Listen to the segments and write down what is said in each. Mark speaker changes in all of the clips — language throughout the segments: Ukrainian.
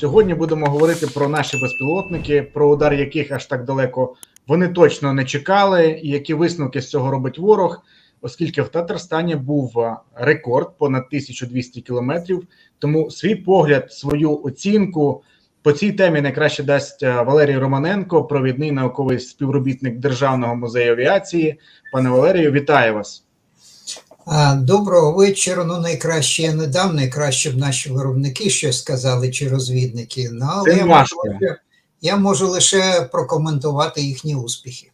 Speaker 1: Сьогодні будемо говорити про наші безпілотники, про удар яких аж так далеко вони точно не чекали, і які висновки з цього робить ворог, оскільки в Татарстані був рекорд понад 1200 кілометрів. Тому свій погляд, свою оцінку по цій темі найкраще дасть Валерій Романенко, провідний науковий співробітник Державного музею авіації. Пане Валерію, вітаю вас.
Speaker 2: Доброго вечора. Ну, найкраще я не дам, найкраще б наші виробники щось сказали чи розвідники. Ну, але я можу, я можу лише прокоментувати їхні успіхи.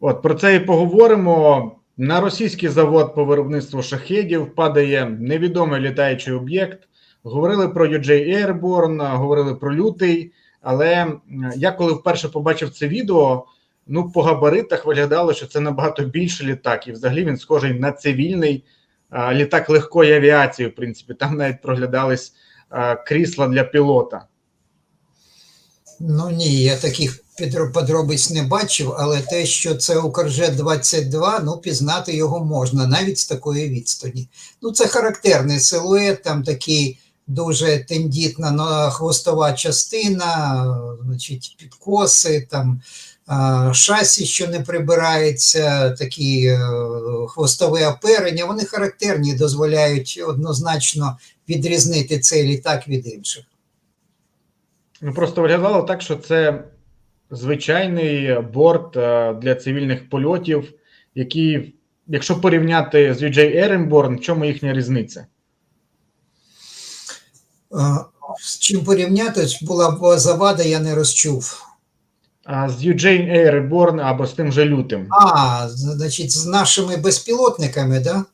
Speaker 1: От про це і поговоримо. На російський завод по виробництву шахедів падає невідомий літаючий об'єкт. Говорили про UJ Airborne, говорили про лютий. Але я коли вперше побачив це відео, ну по габаритах виглядало, що це набагато більше літак, і взагалі він схожий на цивільний а, літак легкої авіації. В принципі, там навіть проглядались а, крісла для пілота.
Speaker 2: Ну ні, я таких подробиць не бачив, але те, що це Укржет 22, ну пізнати його можна навіть з такої відстані. Ну, це характерний силует, там такий дуже тендітна хвостова частина, значить, підкоси, там шасі, що не прибирається, такі е, хвостове оперення, вони характерні, дозволяють однозначно відрізнити цей літак від інших.
Speaker 1: Ну просто виглядало так, що це звичайний борт е, для цивільних польотів, який, якщо порівняти з UJ Airborne, в чому їхня різниця?
Speaker 2: Е, З чим порівняти, була б завада, я не розчув.
Speaker 1: З UJ Airborne або з тим же лютим.
Speaker 2: А, значить, з нашими безпілотниками, да?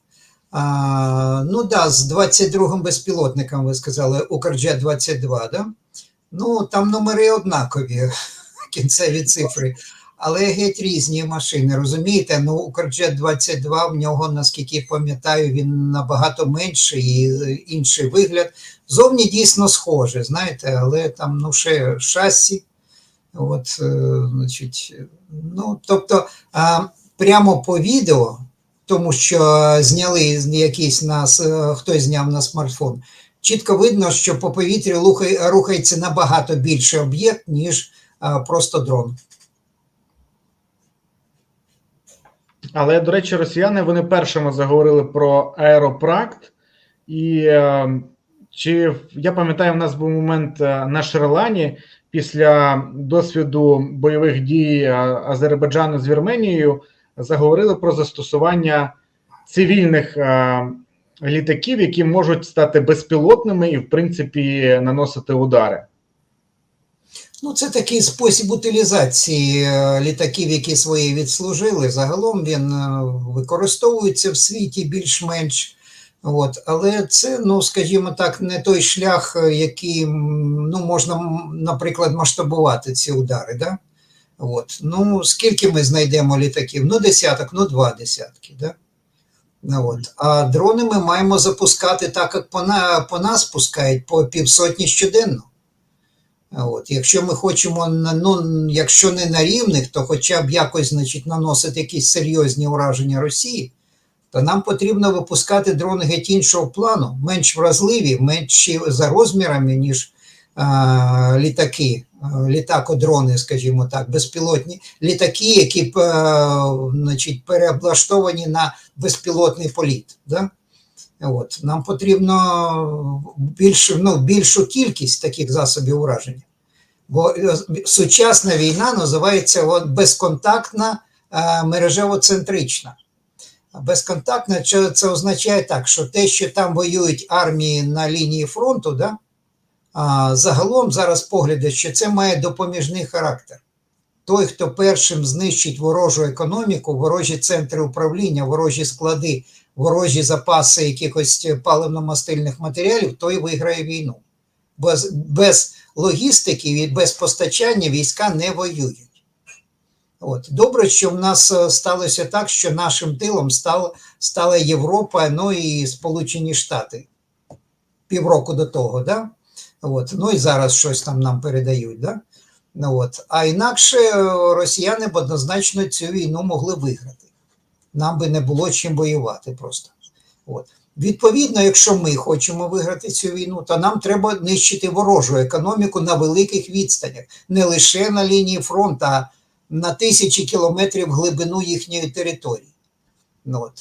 Speaker 2: А, ну да, з 22-м безпілотником, ви сказали, Укрджет 22, да? Ну, там номери однакові, кінцеві цифри, але геть різні машини, розумієте? Ну, Укрджет 22, в нього, наскільки пам'ятаю, він набагато менший і е, інший вигляд. Зовні дійсно схоже, знаєте, але там ну, ще шасі. От, е, значить, ну, тобто, прямо по відео, тому що зняли якийсь нас, е, хтось зняв на смартфон, чітко видно, що по повітрю рухається набагато більше об'єкт, ніж просто дрон.
Speaker 1: Але, до речі, росіяни вони першими заговорили про аеропракт. І е, чи я пам'ятаю, в нас був момент на Шерлані після досвіду бойових дій е, Азербайджану з Вірменією заговорили про застосування цивільних е, літаків, які можуть стати безпілотними і, в принципі, наносити удари.
Speaker 2: Ну, це такий спосіб утилізації е, літаків, які свої відслужили. Загалом він використовується в світі більш-менш. От, але це, ну скажімо так, не той шлях, е, який ну, можна, наприклад, масштабувати ці удари. Да? От. Ну, скільки ми знайдемо літаків? Ну, десяток, ну два десятки. Да? От. А дрони ми маємо запускати так, як по, на, по нас пускають, по півсотні щоденно. От, якщо ми хочемо, ну, якщо не на рівних, то хоча б якось значить, наносити якісь серйозні ураження Росії, то нам потрібно випускати дрони геть іншого плану, менш вразливі, менші за розмірами, ніж а, літаки, літакодрони, скажімо так, безпілотні літаки, які б, е, значить, переоблаштовані на безпілотний політ. Да? От. Нам потрібно більшу, ну, більшу кількість таких засобів ураження. Бо е, сучасна війна називається безконтактна е, мережево-центрична. Безконтактна це означає так, що те, що там воюють армії на лінії фронту, да, а, загалом зараз погляди, що це має допоміжний характер. Той, хто першим знищить ворожу економіку, ворожі центри управління, ворожі склади, ворожі запаси якихось паливно-мастильних матеріалів, той виграє війну. Без, без логістики і без постачання війська не воюють. От. Добре, що в нас е, сталося так, що нашим тилом стала, стала Європа, ну і Сполучені Штати півроку до того, да? От. ну і зараз щось там нам передають. Да? Ну, от. А інакше е, росіяни б однозначно цю війну могли виграти. Нам би не було чим воювати просто. От. Відповідно, якщо ми хочемо виграти цю війну, то нам треба нищити ворожу економіку на великих відстанях, не лише на лінії фронту, а на тисячі кілометрів глибину їхньої території. Ну, от.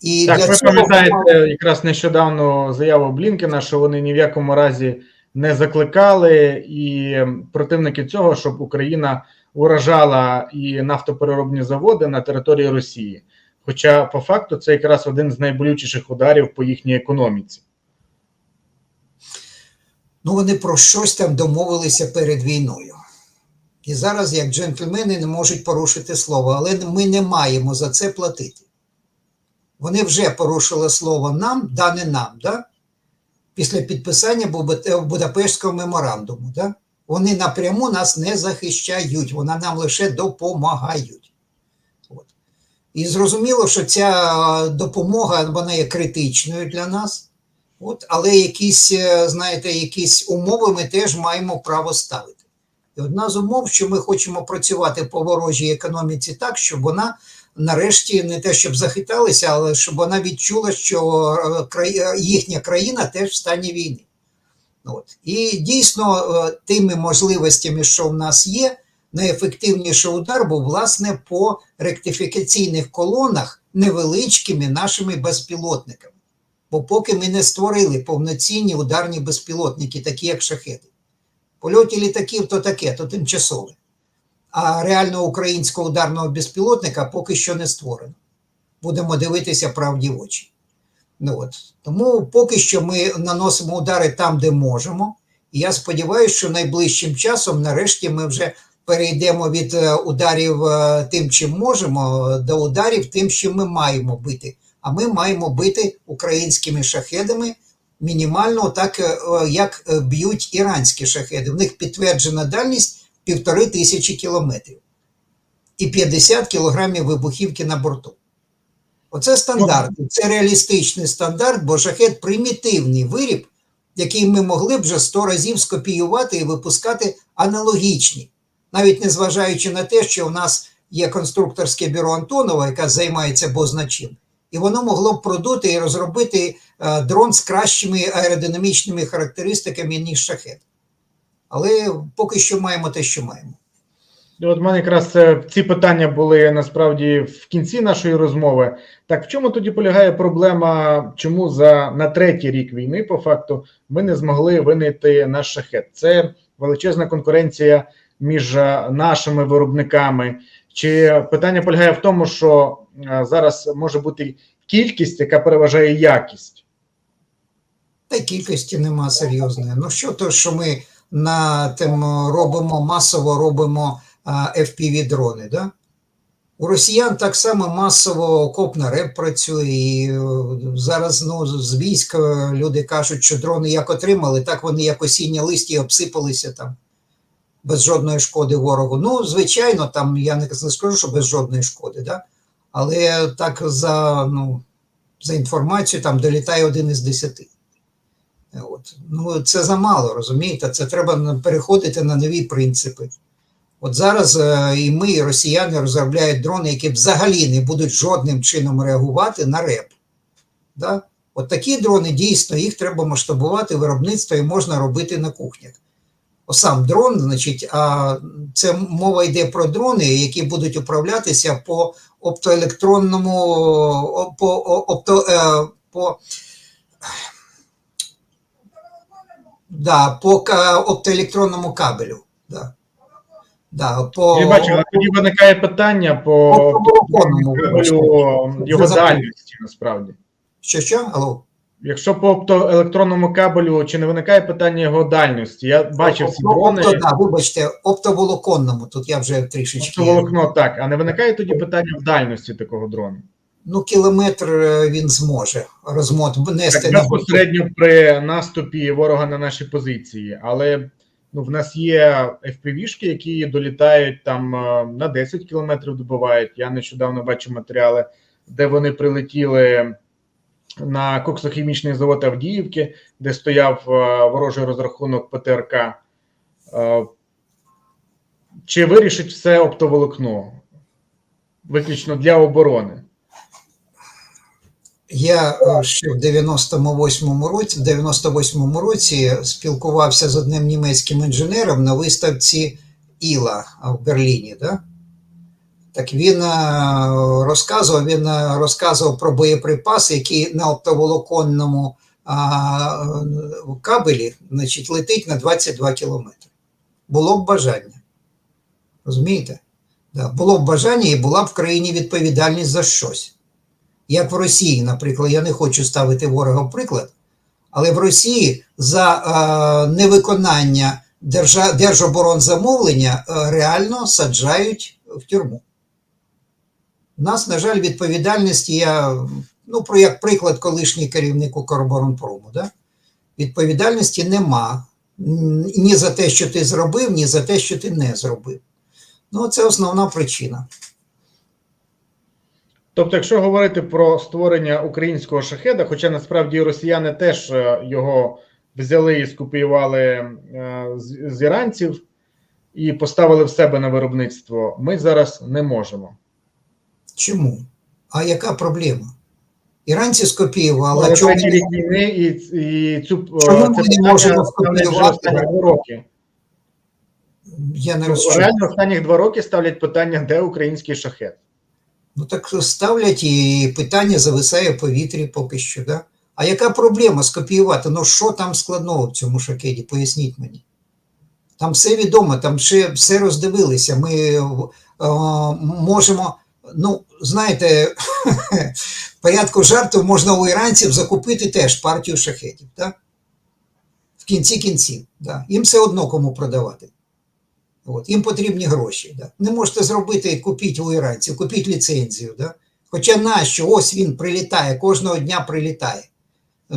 Speaker 2: І
Speaker 1: Так,
Speaker 2: для
Speaker 1: ви
Speaker 2: цього
Speaker 1: пам'ятаєте якраз нещодавно заяву Блінкена, що вони ні в якому разі не закликали і противники цього, щоб Україна уражала і нафтопереробні заводи на території Росії. Хоча по факту це якраз один з найболючіших ударів по їхній економіці.
Speaker 2: ну, вони про щось там домовилися перед війною. І зараз, як джентльмени, не можуть порушити слово, але ми не маємо за це платити. Вони вже порушили слово нам, да не нам, да? після підписання Бу- Будапештського меморандуму. Да? Вони напряму нас не захищають, вони нам лише допомагають. От. І зрозуміло, що ця е, допомога вона є критичною для нас. От, але якісь, е, знаєте, якісь умови ми теж маємо право ставити. І одна з умов, що ми хочемо працювати по ворожій економіці так, щоб вона нарешті не те, щоб захиталася, але щоб вона відчула, що е, їхня країна теж в стані війни. От. І дійсно, е, тими можливостями, що в нас є, найефективніший удар був власне по ректифікаційних колонах невеличкими нашими безпілотниками. Бо поки ми не створили повноцінні ударні безпілотники, такі як шахеди. Польоті літаків то таке, то тимчасове. А реального українського ударного безпілотника поки що не створено. Будемо дивитися правді в очі. Ну, от. Тому поки що ми наносимо удари там, де можемо. І я сподіваюся, що найближчим часом, нарешті, ми вже перейдемо від е, ударів е, тим, чим можемо, до ударів тим, чим ми маємо бити. А ми маємо бити українськими шахедами мінімально так, е, як е, б'ють іранські шахеди. В них підтверджена дальність півтори тисячі кілометрів і 50 кілограмів вибухівки на борту. Оце стандарт. Це реалістичний стандарт, бо шахет примітивний виріб, який ми могли б вже 100 разів скопіювати і випускати аналогічні, навіть незважаючи на те, що в нас є конструкторське бюро Антонова, яке займається бозначим, і воно могло б продути і розробити е, дрон з кращими аеродинамічними характеристиками, ніж шахет. Але поки що маємо те, що маємо.
Speaker 1: От в мене якраз е, ці питання були насправді в кінці нашої розмови. Так в чому тоді полягає проблема, чому за на третій рік війни, по факту, ми не змогли винайти наш шахет? Це величезна конкуренція між е, нашими виробниками. Чи питання полягає в тому, що зараз може бути кількість, яка переважає якість?
Speaker 2: Та кількості нема серйозної. Ну що то, що ми на тим робимо масово робимо fpv дрони, да? У росіян так само масово окопна реп працює, і е, зараз ну, з військ люди кажуть, що дрони як отримали, так вони як осіння листі обсипалися там без жодної шкоди ворогу. Ну, звичайно, там я не скажу, що без жодної шкоди, да? Але так за, ну, за інформацією там долітає один із десяти. От. Ну, це замало, розумієте? Це треба переходити на нові принципи. От зараз е, і ми, і росіяни розробляють дрони, які взагалі не будуть жодним чином реагувати на реп. Да? От такі дрони дійсно їх треба масштабувати виробництво і можна робити на кухнях. Сам дрон, значить, а це мова йде про дрони, які будуть управлятися по оптоелектронному, по, опто, е, по Да, по оптоелектронному кабелю. Да. Да, по,
Speaker 1: Я бачу, але тоді виникає питання по
Speaker 2: Оптоволоконному,
Speaker 1: кабелю, його дальності насправді.
Speaker 2: Що що? Алло?
Speaker 1: Якщо по оптоелектронному кабелю, чи не виникає питання його дальності? Я бачив ці дрони.
Speaker 2: Опто, да, вибачте, оптоволоконному, тут я вже трішечки.
Speaker 1: Оптоволокно так, а не виникає тоді питання в дальності такого дрону?
Speaker 2: Ну, кілометр е, він зможе розмот нести
Speaker 1: Так,
Speaker 2: на
Speaker 1: безпосередньо при наступі ворога на наші позиції, але ну, в нас є FPV-шки, які долітають там е, на 10 кілометрів добувають. Я нещодавно бачив матеріали, де вони прилетіли на коксохімічний завод Авдіївки, де стояв е, ворожий розрахунок ПТРК. Е, Чи вирішить все оптоволокно? Виключно для оборони.
Speaker 2: Я е, ще в 98-му році, в 98-му році спілкувався з одним німецьким інженером на виставці Іла в Берліні. Да? Так він е, розказував, він е, розказував про боєприпаси, які на оптоволоконному а, кабелі значить, летить на 22 кілометри. Було б бажання. Розумієте? Да. Було б бажання і була б в країні відповідальність за щось. Як в Росії, наприклад, я не хочу ставити ворога в приклад, але в Росії за е, невиконання держа, держоборонзамовлення е, реально саджають в тюрму. У нас, на жаль, відповідальності я, ну, про як приклад, колишній керівник Укроборонпрому, да? відповідальності нема ні за те, що ти зробив, ні за те, що ти не зробив. Ну, це основна причина.
Speaker 1: Тобто, якщо говорити про створення українського шахеда, хоча насправді росіяни теж е, його взяли і скопіювали е, з іранців і поставили в себе на виробництво, ми зараз не можемо.
Speaker 2: Чому? А яка проблема? Іранці скопіювали, а чому
Speaker 1: третій війни і, і цю
Speaker 2: Чому ми не можемо скопіювати?
Speaker 1: роки.
Speaker 2: я не розчую.
Speaker 1: Реально останні два роки ставлять питання, де український шахет.
Speaker 2: Ну так ставлять і питання зависає в повітрі поки що. Да? А яка проблема скопіювати? Ну що там складного в цьому шакеді? Поясніть мені. Там все відомо, там ще все роздивилися. Ми е, можемо, ну, знаєте, в порядку жартів можна у іранців закупити теж партію шахетів. Да? В кінці кінців. Да? Їм все одно кому продавати. От, їм потрібні гроші. Да. Не можете зробити, купіть у іранців, купіть ліцензію. Да. Хоча нащо? Ось він прилітає, кожного дня прилітає.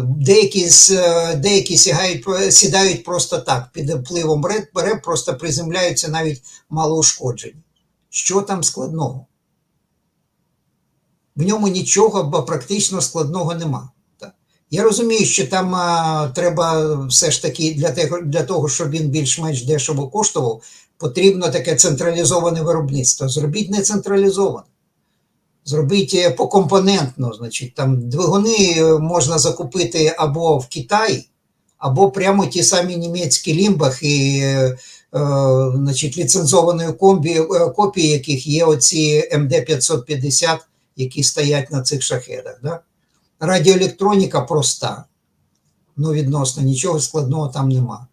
Speaker 2: Деякі, е, деякі сягають, сідають просто так, під впливом РЕП просто приземляються навіть малоушкоджені. Що там складного? В ньому нічого практично складного нема. Я розумію, що там а, треба все ж таки для того, для того, щоб він більш-менш дешево коштував, потрібно таке централізоване виробництво. Зробіть не централізоване. Зробіть е, покомпонентно, значить, там двигуни е, можна закупити або в Китаї, або прямо ті самі німецькі лімбах і е, е, значить, ліцензованої комбі, копії, яких є оці МД-550, які стоять на цих шахедах. Да? Радіоелектроніка проста. Ну, відносно, нічого складного там нема.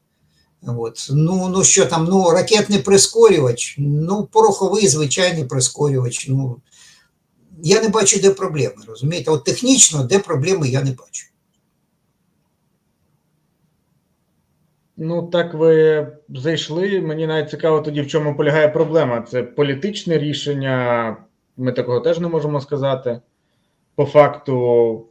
Speaker 2: От. Ну, ну що там, ну, ракетний прискорювач, ну, пороховий звичайний прискорювач. Ну, я не бачу, де проблеми, розумієте? От технічно, де проблеми, я не бачу.
Speaker 1: Ну, так ви зайшли. Мені навіть цікаво тоді, в чому полягає проблема. Це політичне рішення. Ми такого теж не можемо сказати. По факту,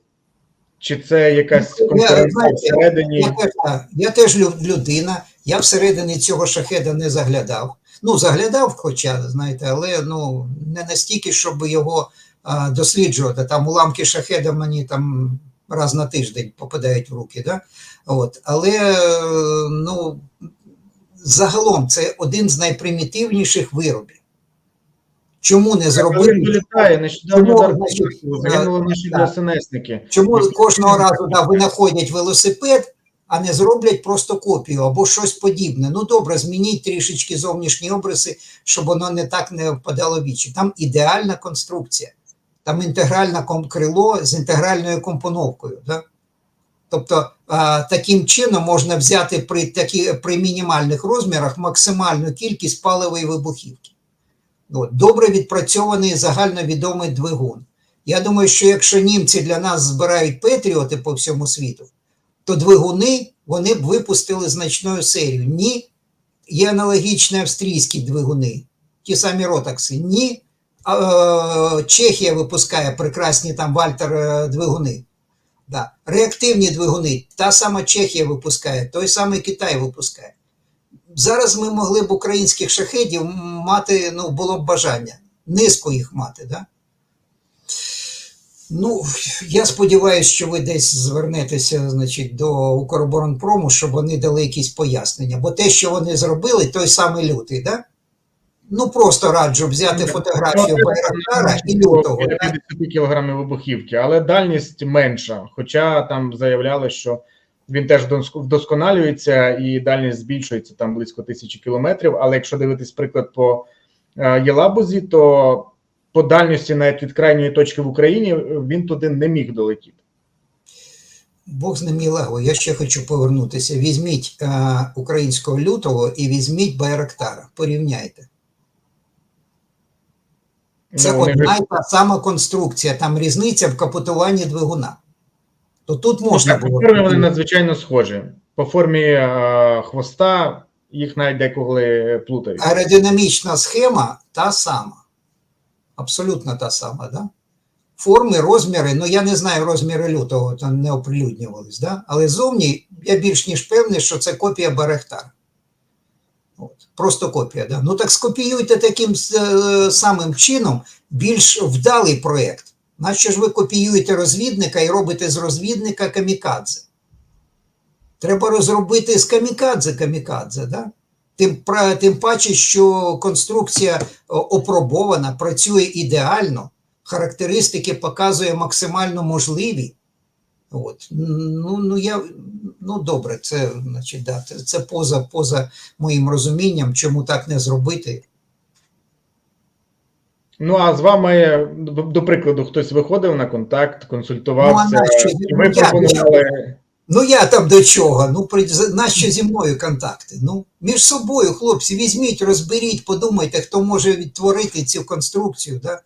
Speaker 1: чи це якась
Speaker 2: Ну, я,
Speaker 1: конкуренція всередині?
Speaker 2: Я теж, я теж людина, я всередині цього шахеда не заглядав. Ну, заглядав, хоча, знаєте, але ну, не настільки, щоб його а, досліджувати. Там уламки шахеда мені там раз на тиждень попадають в руки. Да? От. Але ну, загалом це один з найпримітивніших виробів. Чому не
Speaker 1: нещодавно
Speaker 2: Чому. Чому кожного разу да, винаходять велосипед, а не зроблять просто копію або щось подібне? Ну добре, змініть трішечки зовнішні обриси, щоб воно не так не впадало в вічі. Там ідеальна конструкція, там інтегральне крило з інтегральною компоновкою. Да? Тобто а, таким чином можна взяти при, такі, при мінімальних розмірах максимальну кількість паливої вибухівки. От, добре відпрацьований загальновідомий двигун. Я думаю, що якщо німці для нас збирають патріоти по всьому світу, то двигуни вони б випустили значною серію. Ні, є аналогічні австрійські двигуни, ті самі ротакси. Ні, е, Чехія випускає прекрасні там Вальтер е. Да. Реактивні двигуни, та сама Чехія випускає, той самий Китай випускає. Зараз ми могли б українських шахедів мати, ну, було б бажання, низку їх мати. Да? Ну, я сподіваюся, що ви десь звернетеся значить, до Укроборонпрому, щоб вони дали якісь пояснення. Бо те, що вони зробили, той самий лютий, да? Ну просто раджу взяти фотографію Байрактара і лютого. да?
Speaker 1: 50 кілограмів вибухівки, але дальність менша. Хоча там заявляли, що він теж вдосконалюється і дальність збільшується там близько тисячі кілометрів. Але якщо дивитись приклад по е, Єлабузі, то по дальності навіть від крайньої точки в Україні він туди не міг долетіти.
Speaker 2: Бог з ним Єлаго, я ще хочу повернутися. Візьміть е, українського лютого і візьміть Байрактара. Порівняйте. Це
Speaker 1: Ну,
Speaker 2: одна і та сама конструкція, там різниця в капотуванні двигуна. То тут можна
Speaker 1: по формі вони надзвичайно схожі. По формі е, хвоста їх навіть деколи плутають.
Speaker 2: Аеродинамічна схема та сама. Абсолютно та сама, да? Форми, розміри, ну я не знаю розміри лютого, там не оприлюднювались, да? але зовні я більш ніж певний, що це копія Барехтара. От. Просто копія. Да? Ну так скопіюйте таким е, самим чином більш вдалий проєкт. Нащо ж ви копіюєте розвідника і робите з розвідника камікадзе? Треба розробити з камікадзе камікадзе, да? Тим, тим паче, що конструкція опробована, працює ідеально, характеристики показує максимально можливі. От. Ну, ну, я, ну добре, це, значить, да, це поза, поза моїм розумінням, чому так не зробити.
Speaker 1: Ну а з вами, до, прикладу, хтось виходив на контакт, консультувався,
Speaker 2: Ну,
Speaker 1: і ви
Speaker 2: Ну, я-
Speaker 1: пропонували.
Speaker 2: Ну я там до чого? Ну, при- нащо зі мною контакти? Ну, між собою, хлопці, візьміть, розберіть, подумайте, хто може відтворити цю конструкцію. Да?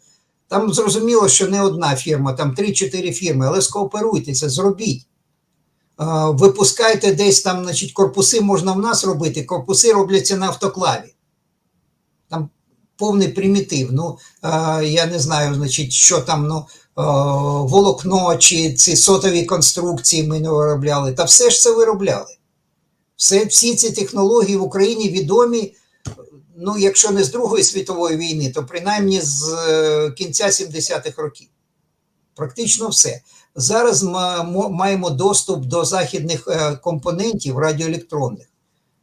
Speaker 2: Там зрозуміло, що не одна фірма, там 3-4 фірми, але скооперуйтеся, зробіть. А, Випускайте десь там, значить, корпуси можна в нас робити, корпуси робляться на автоклаві. Там повний примітив. Ну, а, я не знаю, значить, що там, ну, е, волокно чи ці сотові конструкції ми не виробляли. Та все ж це виробляли. Все, всі ці технології в Україні відомі, ну, якщо не з Другої світової війни, то принаймні з е, кінця 70-х років. Практично все. Зараз мо- маємо доступ до західних е, компонентів радіоелектронних.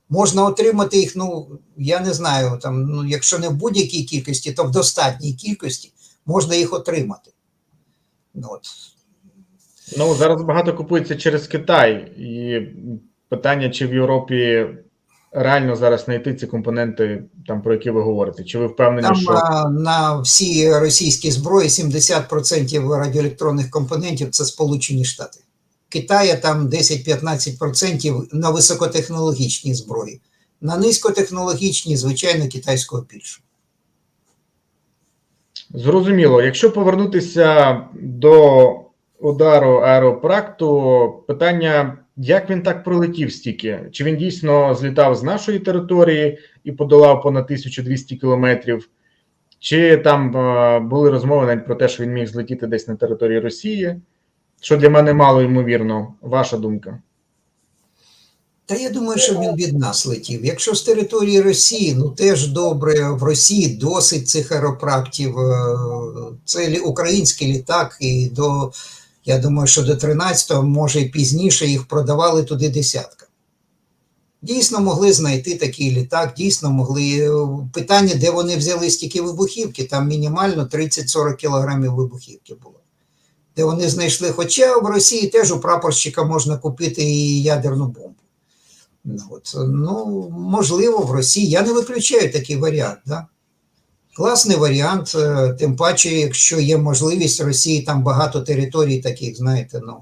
Speaker 2: Можна отримати їх, ну, я не знаю, там, ну, якщо не в будь-якій кількості, то в достатній кількості можна їх отримати. Ну, От.
Speaker 1: Ну зараз багато купується через Китай, і питання, чи в Європі реально зараз знайти ці компоненти, там про які ви говорите? Чи ви впевнені,
Speaker 2: Там
Speaker 1: що
Speaker 2: на всі російські зброї 70% радіоелектронних компонентів це Сполучені Штати. Китая там 10-15% на високотехнологічні зброї. На низькотехнологічні, звичайно, китайського більше.
Speaker 1: зрозуміло? Якщо повернутися до удару аеропракту, питання, як він так пролетів стільки? Чи він дійсно злітав з нашої території і подолав понад 1200 кілометрів? Чи там е, були розмови навіть про те, що він міг злетіти десь на території Росії? Що для мене мало ймовірно, ваша думка?
Speaker 2: Та я думаю, що він від нас летів. Якщо з території Росії, ну теж добре, в Росії досить цих аеропрактів. е, Це український літак, і до, я думаю, що до 13-го, може і пізніше їх продавали туди десятка. Дійсно могли знайти такий літак, дійсно могли. е, Питання, де вони взяли стільки вибухівки, там мінімально 30-40 кілограмів вибухівки було. Де вони знайшли, хоча в Росії теж у прапорщика можна купити і ядерну бомбу. От, ну, можливо, в Росії. Я не виключаю такий варіант. Да? Класний варіант, е, тим паче, якщо є можливість Росії, там багато територій таких, знаєте, ну,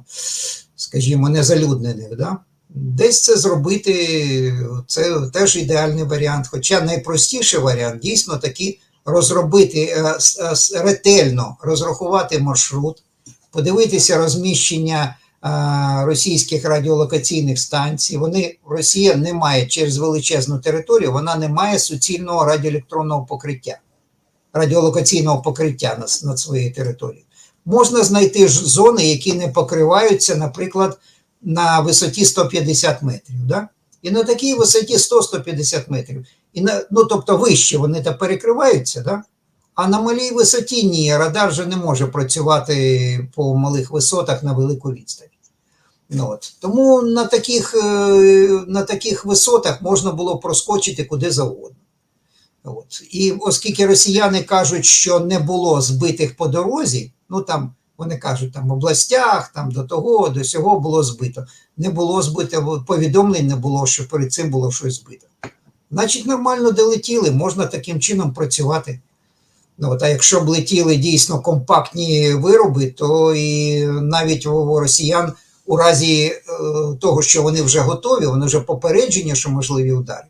Speaker 2: скажімо, незалюднених. Да? Десь це зробити, це теж ідеальний варіант. Хоча найпростіший варіант дійсно таки розробити е, е, ретельно розрахувати маршрут, подивитися розміщення російських радіолокаційних станцій. Вони Росія не має через величезну територію, вона не має суцільного радіоелектронного покриття, радіолокаційного покриття над, над своєю територією. Можна знайти ж зони, які не покриваються, наприклад, на висоті 150 метрів. Да? І на такій висоті 100-150 метрів. І на, ну, тобто вище вони та перекриваються, да? А на малій висоті ні, радар вже не може працювати по малих висотах на велику відстань. Ну, от. Тому на таких, е, на таких висотах можна було проскочити куди завгодно. От. І оскільки росіяни кажуть, що не було збитих по дорозі, ну там вони кажуть, там в областях, там до того, до сього було збито. Не було збито, повідомлень не було, що перед цим було щось збито. Значить, нормально долетіли, можна таким чином працювати. Ну, а якщо б летіли дійсно компактні вироби, то і навіть у росіян у разі е, того, що вони вже готові, вони вже попереджені, що можливі удари.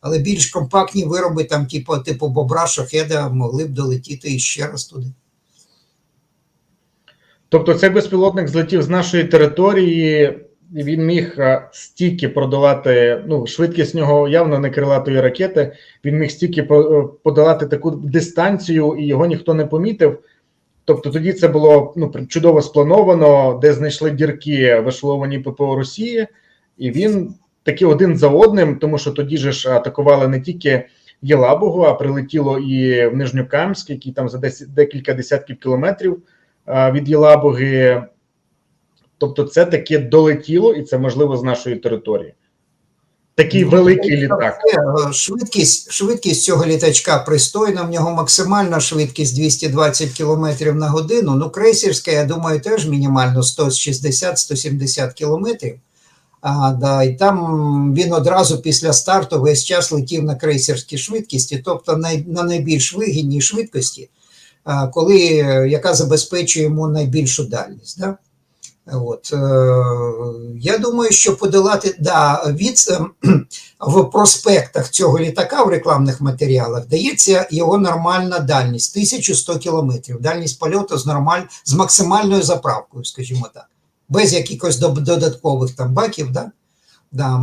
Speaker 2: Але більш компактні вироби, там, типу, типу бобра, шахеда, могли б долетіти іще раз туди.
Speaker 1: Тобто цей безпілотник злетів з нашої території, він міг е, стільки продолати, ну, швидкість нього явно не крилатої ракети, він міг стільки е, подолати таку дистанцію, і його ніхто не помітив. Тобто тоді це було ну, чудово сплановано, де знайшли дірки в ешелованій ППО Росії, і він таки один за одним, тому що тоді ж атакували не тільки Єлабугу, а прилетіло і в Нижньокамськ, який там за декілька десятків кілометрів від Єлабуги. Тобто, це таке долетіло, і це можливо з нашої території. Такий
Speaker 2: Ну,
Speaker 1: великий літак.
Speaker 2: Е, Швидкість, швидкість цього літачка пристойна, в нього максимальна швидкість 220 км на годину. Ну, крейсерська, я думаю, теж мінімально 160-170 км. А, да, і там він одразу після старту весь час летів на крейсерській швидкості, тобто най, на найбільш вигідній швидкості, а, коли, е, яка забезпечує йому найбільшу дальність. Да? От, е, я думаю, що подолати да, від, е, в проспектах цього літака в рекламних матеріалах дається його нормальна дальність 1100 кілометрів. Дальність польоту з нормаль, з максимальною заправкою, скажімо так, без якихось додаткових там баків. Да? Да,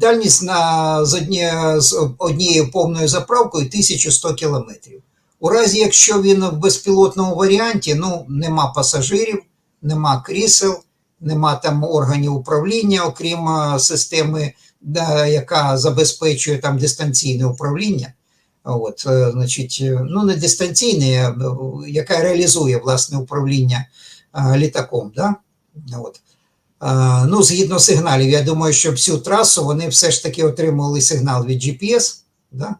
Speaker 2: дальність на, з, одні, з однією повною заправкою 1100 кілометрів. У разі, якщо він в безпілотному варіанті, ну нема пасажирів, нема крісел, нема там органів управління, окрім е, системи, да, яка забезпечує там дистанційне управління. От, е, значить, е, ну не дистанційне, а, яка реалізує власне управління літаком. Да? От. Ну, згідно сигналів, я думаю, що всю трасу вони все ж таки отримували сигнал від GPS. Да?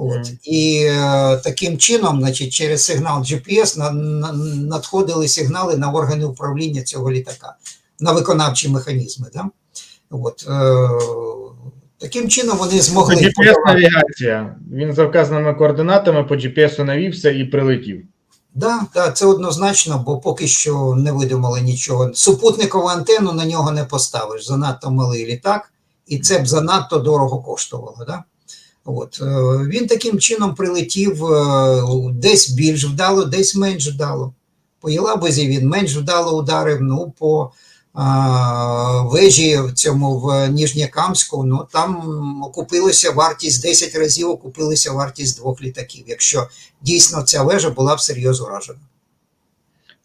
Speaker 2: От. І е, таким чином, значить, через сигнал GPS на, на, надходили сигнали на органи управління цього літака, на виконавчі механізми. Да? От, е, таким чином вони
Speaker 1: Це
Speaker 2: змогли.
Speaker 1: GPS-навігація. Він за вказаними координатами по GPS навівся і прилетів.
Speaker 2: Да, да, це однозначно, бо поки що не видумали нічого. Супутникову антенну на нього не поставиш. Занадто малий літак, і це б занадто дорого коштувало. Да? От, е, він таким чином прилетів е, десь більш вдало, десь менш вдало. По Єлабузі він менш вдало ударив, ну по а, вежі в цьому в Ніжньокамську, ну там окупилася вартість 10 разів, окупилася вартість двох літаків, якщо дійсно ця вежа була всерйоз уражена.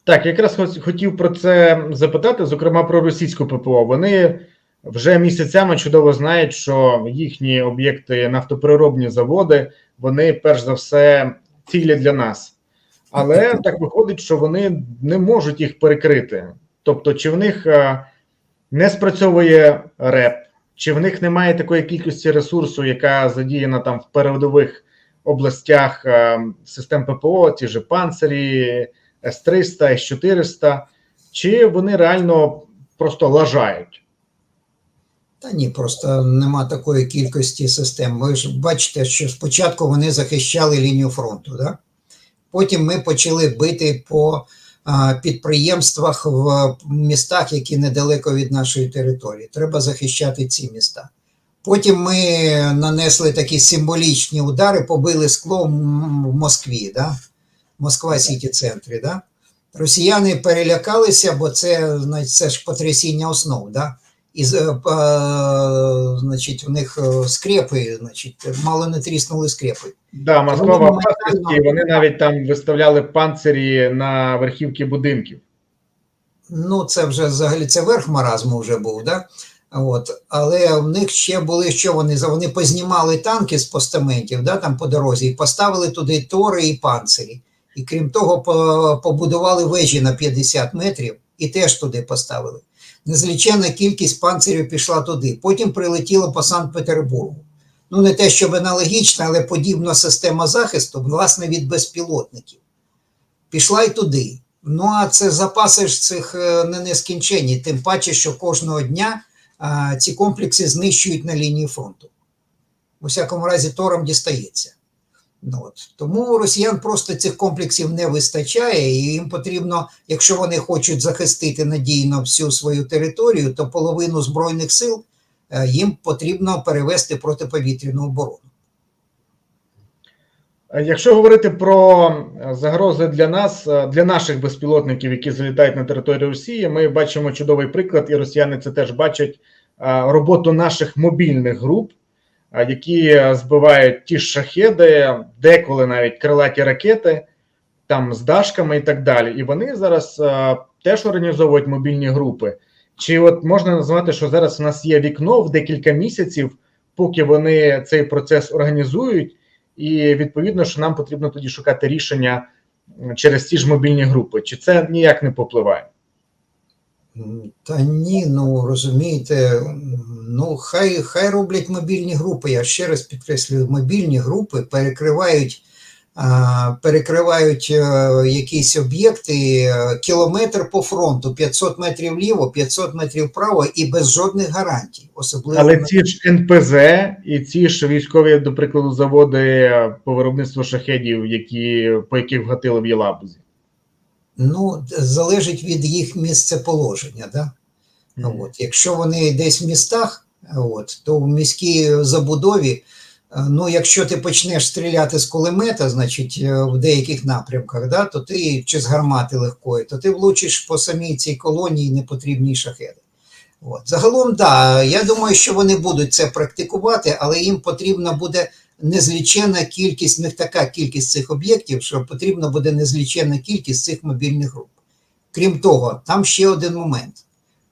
Speaker 1: Так, якраз хотів про це запитати, зокрема про російську ППО. Вони вже місяцями чудово знають, що їхні об'єкти, нафтопереробні заводи, вони перш за все цілі для нас. Але так виходить, що вони не можуть їх перекрити. Тобто, чи в них е, не спрацьовує РЕП, чи в них немає такої кількості ресурсу, яка задіяна там в передових областях е, систем ППО, ті ж панцирі, С-300, С-400, чи вони реально просто лажають?
Speaker 2: Та ні, просто нема такої кількості систем. Ви ж бачите, що спочатку вони захищали лінію фронту, да? потім ми почали бити по а, підприємствах в містах, які недалеко від нашої території. Треба захищати ці міста. Потім ми нанесли такі символічні удари, побили скло в Москві, да? Москва Сіті центрі. Да? Росіяни перелякалися, бо це, це ж потрясіння основ. Да? І з- е, е, значить, у них е, скрепи, значить, мало не тріснули скрепи.
Speaker 1: Да, Москва в
Speaker 2: моментально-
Speaker 1: вони навіть там виставляли панцирі на верхівки будинків.
Speaker 2: Ну, це вже взагалі це верх маразму вже був, да? От. Але в них ще були, що вони за- вони познімали танки з постаментів, да, там по дорозі, і поставили туди тори і панцирі. І крім того, побудували вежі на 50 метрів і теж туди поставили. Незліченна кількість панцирів пішла туди. Потім прилетіло по Санкт-Петербургу. ну не те, щоб аналогічна, але подібна система захисту, власне, від безпілотників. Пішла й туди. Ну а це запаси ж цих е, не нескінченні, тим паче, що кожного дня а, ці комплекси знищують на лінії фронту. У всякому разі, тором дістається. Ну, от. Тому росіян просто цих комплексів не вистачає, і їм потрібно, якщо вони хочуть захистити надійно всю свою територію, то половину збройних сил е, їм потрібно перевести протиповітряну оборону.
Speaker 1: Е, Якщо говорити про е, загрози для нас, для наших безпілотників, які залітають на територію Росії, ми бачимо чудовий приклад, і росіяни це теж бачать роботу наших мобільних груп, які е, збивають ті ж шахеди, деколи навіть крилаті ракети, там з дашками і так далі. І вони зараз е, теж організовують мобільні групи. Чи от можна назвати, що зараз у нас є вікно в декілька місяців, поки вони цей процес організують? і відповідно, що нам потрібно тоді шукати рішення через ті ж мобільні групи. Чи це ніяк не попливає?
Speaker 2: Та ні, ну розумієте, ну хай, хай роблять мобільні групи. Я ще раз підкреслюю, мобільні групи перекривають, перекривають е, якісь об'єкти е, кілометр по фронту, 500 метрів вліво, 500 метрів вправо і без жодних гарантій. Особливо
Speaker 1: Але ці ж НПЗ і ці ж військові, до прикладу, заводи по виробництву шахедів, які по яких вгатили в Єлабузі.
Speaker 2: Ну, залежить від їх місцеположення. Да? Ну, От, якщо вони десь в містах, от, то в міській забудові, е, ну, якщо ти почнеш стріляти з кулемета, значить, е, в деяких напрямках, да, то ти чи з гармати легкої, то ти влучиш по самій цій колонії непотрібні шахеди. От. Загалом, так, да, я думаю, що вони будуть це практикувати, але їм потрібна буде незлічена кількість, них така кількість цих об'єктів, що потрібна буде незлічена кількість цих мобільних груп. Крім того, там ще один момент.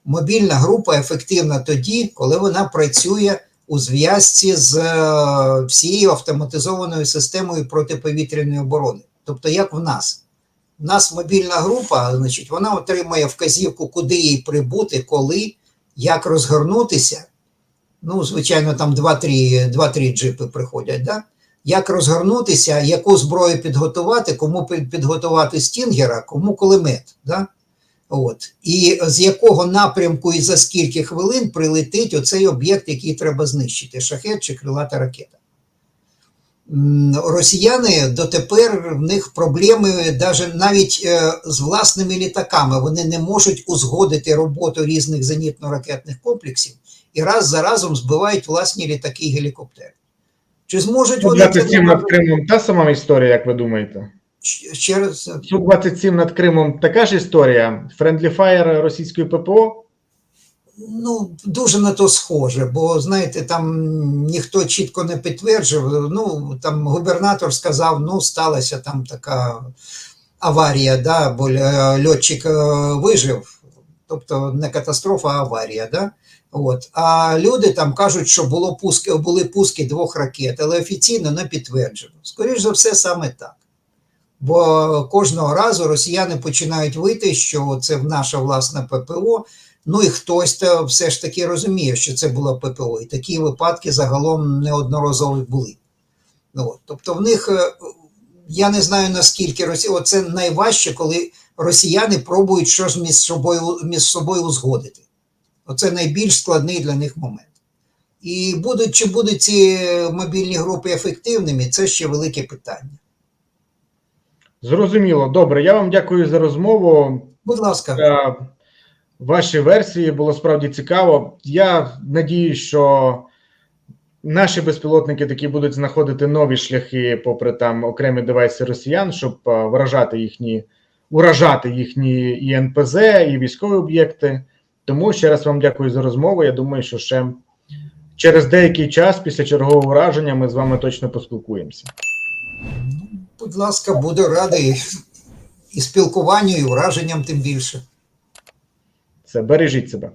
Speaker 2: Мобільна група ефективна тоді, коли вона працює у зв'язці з е, всією автоматизованою системою протиповітряної оборони. Тобто, як в нас. У нас мобільна група, значить, вона отримує вказівку, куди їй прибути, коли, як розгорнутися. Ну, звичайно, там 2-3 2-3 джипи приходять, да? як розгорнутися, яку зброю підготувати, кому підготувати стінгера, кому кулемет. Да? От. І з якого напрямку і за скільки хвилин прилетить оцей об'єкт, який треба знищити, шахет чи крилата ракета. Росіяни дотепер в них проблеми навіть е, з власними літаками. Вони не можуть узгодити роботу різних зенітно-ракетних комплексів і раз за разом збивають власні літаки і гелікоптери. Чи зможуть вони це
Speaker 1: 27 над Кримом та сама історія, як ви думаєте?
Speaker 2: Ще раз?
Speaker 1: Су-27 над Кримом така ж історія. Friendly Fire російської ППО.
Speaker 2: Ну, дуже на то схоже, бо знаєте, там ніхто чітко не підтверджив. Ну, там губернатор сказав, ну, сталася там така аварія, да, бо е, льотчик е, вижив, тобто не катастрофа, а аварія. Да? От. А люди там кажуть, що було пуски, були пуски двох ракет, але офіційно не підтверджено. Скоріше за все, саме так. Бо кожного разу росіяни починають вийти, що це наша власна ППО. Ну і хтось то все ж таки розуміє, що це було ППО. І такі випадки загалом неодноразово були. Ну, от. Тобто в них, е, я не знаю наскільки Росія, це найважче, коли росіяни пробують щось між собою, між собою узгодити. Оце найбільш складний для них момент. І будуть, чи будуть ці мобільні групи ефективними, це ще велике питання.
Speaker 1: Зрозуміло. Добре, я вам дякую за розмову.
Speaker 2: Будь ласка.
Speaker 1: Е, Ваші версії було справді цікаво. Я надію, що наші безпілотники такі будуть знаходити нові шляхи, попри там окремі девайси росіян, щоб е, вражати їхні, уражати їхні і НПЗ, і військові об'єкти. Тому ще раз вам дякую за розмову. Я думаю, що ще через деякий час, після чергового враження ми з вами точно поспілкуємося.
Speaker 2: Будь ласка, буду радий і спілкуванню, і враженням тим більше.
Speaker 1: Все, бережіть себе.